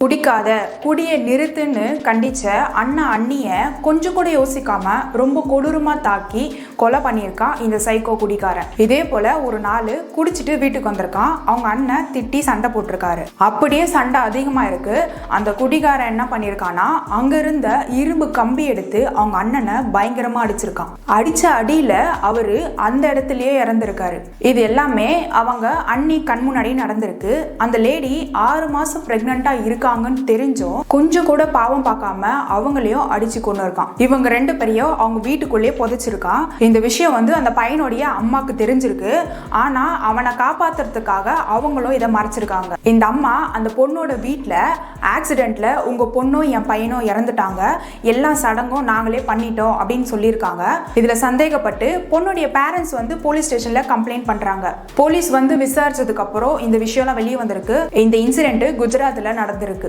குடிக்காத குடியை நிறுத்துன்னு கண்டிச்ச அண்ணா அண்ணிய கொஞ்சம் கூட யோசிக்காம ரொம்ப கொடூரமா தாக்கி கொலை பண்ணியிருக்கான் இந்த சைக்கோ குடிக்காரன் இதே போல ஒரு நாள் குடிச்சிட்டு வீட்டுக்கு வந்திருக்கான். அவங்க அண்ணன் திட்டி சண்டை போட்டிருக்காரு. அப்படியே சண்டை அதிகமா இருக்கு. அந்த குடிகாரன் என்ன பண்ணியிருக்கானா அங்க இருந்த இரும்பு கம்பி எடுத்து அவங்க அண்ணனை பயங்கரமா அடிச்சிருக்கான். அடிச்ச அடியில அவரு அந்த இடத்துலயே இறந்திருக்காரு. இது எல்லாமே அவங்க அண்ணி கண் முன்னாடி நடந்திருக்கு. அந்த லேடி ஆறு மாசம் பிரெக்னண்டா இருக்காங்கன்னு தெரிஞ்சும் கொஞ்சம் கூட பாவம் பார்க்காம அவங்களையும் அடிச்சு கொண்டு இருக்கான் இவங்க ரெண்டு பேரையும் அவங்க வீட்டுக்குள்ளேயே புதைச்சிருக்கான். இந்த விஷயம் வந்து அந்த பையனுடைய அம்மாக்கு தெரிஞ்சிருக்கு. ஆனா அவனை காப்பாத்துறதுக்காக அவங்களும் இதை மறைச்சிருக்காங்க. இந்த அம்மா அந்த பொண்ணோட வீட்டில் ஆக்சிடென்ட்ல உங்க பொண்ணும் என் பையனும் இறந்துட்டாங்க. எல்லா சடங்கும் நாங்களே பண்ணிட்டோம் அப்படின்னு சொல்லியிருக்காங்க. இதுல சந்தேகப்பட்டு பொண்ணுடைய பேரண்ட்ஸ் வந்து போலீஸ் ஸ்டேஷன்ல கம்ப்ளைண்ட் பண்றாங்க. போலீஸ் வந்து விசாரிச்சதுக்கு அப்புறம் இந்த விஷயம்லாம் வெளியே வந்திருக்கு. இந்த இன்சிடென்ட் குஜராத்ல நடந்திருக்கு.